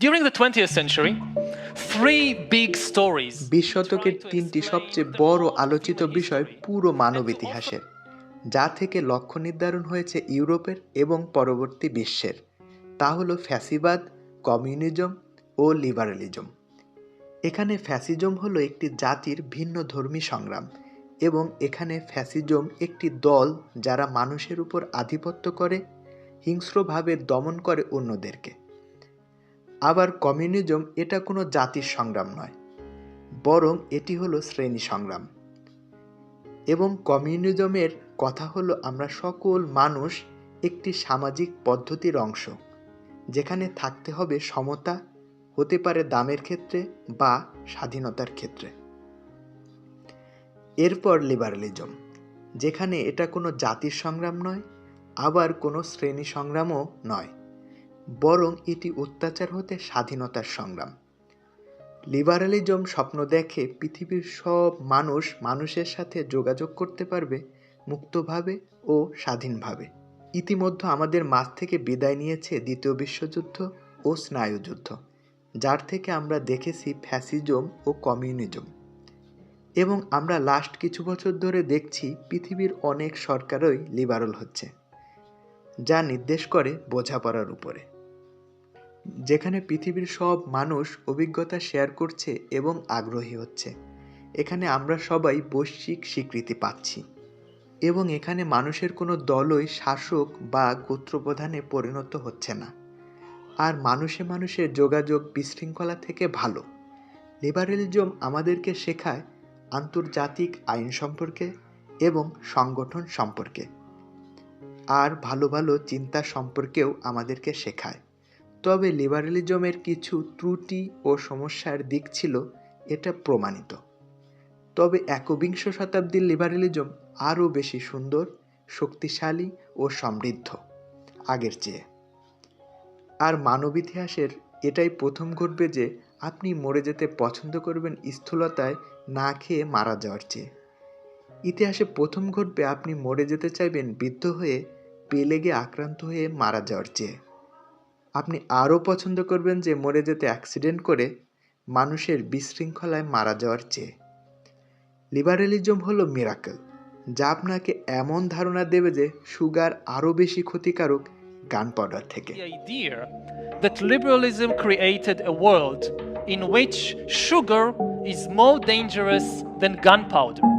During the 20th century, three big stories বিশ শতকের তিনটি সবচেয়ে বড় আলোচিত বিষয় পুরো মানব ইতিহাসের যা থেকে লক্ষ্য নির্ধারণ হয়েছে ইউরোপের এবং পরবর্তী বিশ্বের। তা হলো ফ্যাসিবাদ কমিউনিজম ও লিবারালিজম। এখানে ফ্যাসিজম হলো একটি জাতির ভিন্ন ধর্মী সংগ্রাম এবং এখানে ফ্যাসিজম একটি দল যারা মানুষের উপর আধিপত্য করে হিংস্রভাবে দমন করে অন্যদেরকে। আবার কমিউনিজম এটা কোনো জাতির সংগ্রাম নয়, বরং এটি হলো শ্রেণি সংগ্রাম। এবং কমিউনিজমের কথা হলো আমরা সকল মানুষ একটি সামাজিক পদ্ধতির অংশ, যেখানে থাকতে হবে সমতা, হতে পারে দামের ক্ষেত্রে বা স্বাধীনতার ক্ষেত্রে। এরপর লিবারালিজম, যেখানে এটা কোনো জাতির সংগ্রাম নয়, আবার কোনো শ্রেণি সংগ্রামও নয়। বরং এটি অত্যাচার হতে স্বাধীনতার সংগ্রাম। লিবারালিজম স্বপ্ন দেখে পৃথিবীর সব মানুষ মানুষের সাথে যোগাযোগ করতে পারবে মুক্তভাবে ও স্বাধীনভাবে। ইতিমধ্যে আমাদের মাঝ থেকে বিদায় নিয়েছে দ্বিতীয় বিশ্বযুদ্ধ ও স্নায়ুযুদ্ধ যার থেকে আমরা দেখেছি ফ্যাসিজম ও কমিউনিজম। এবং আমরা লাস্ট কিছু বছর ধরে দেখছি পৃথিবীর অনেক সরকারই লিবারাল হচ্ছে, যা নির্দেশ করে বোঝাপড়ার উপরে। যেখানে পৃথিবীর সব মানুষ অভিজ্ঞতা শেয়ার করছে এবং আগ্রহী হচ্ছে। এখানে আমরা সবাই বৈশ্বিক স্বীকৃতি পাচ্ছি। এবং এখানে মানুষের কোনো দলই শাসক বা গোত্রপ্রধানে পরিণত হচ্ছে না। আর মানুষে মানুষের যোগাযোগ বিশৃঙ্খলা থেকে ভালো। লিবারেলিজম আমাদেরকে শেখায় আন্তর্জাতিক আইন সম্পর্কে এবং সংগঠন সম্পর্কে। আর ভালো ভালো চিন্তা সম্পর্কেও আমাদেরকে শেখায়। তবে লিবারেলিজমের কিছু ত্রুটি ও সমস্যার দিক ছিল, এটা প্রমাণিত। তবে একবিংশ শতাব্দীর লিবারেলিজম আরও বেশি সুন্দর, শক্তিশালী ও সমৃদ্ধ, আগের চেয়ে। আর মানব ইতিহাসের এটাই প্রথম ঘটবে যে, আপনি মরে যেতে পছন্দ করবেন স্থূলতায় না খেয়ে মারা যাওয়ার চেয়ে। ইতিহাসে প্রথম ঘটবে আপনি মরে যেতে চাইবেন বৃদ্ধ হয়ে, পেলেগে আক্রান্ত হয়ে মারা যাওয়ার চেয়ে। আপনি আরও পছন্দ করবেন যে মরে যেতে অ্যাক্সিডেন্ট করে মানুষের বিশৃঙ্খলায় মারা যাওয়ার চেয়ে লিবারেলিজম হলো মিরাকেল, যা আপনাকে এমন ধারণা দেবে যে সুগার আরও বেশি ক্ষতিকারক গান পাউডার থেকে that liberalism created a world in which sugar is more dangerous than gunpowder.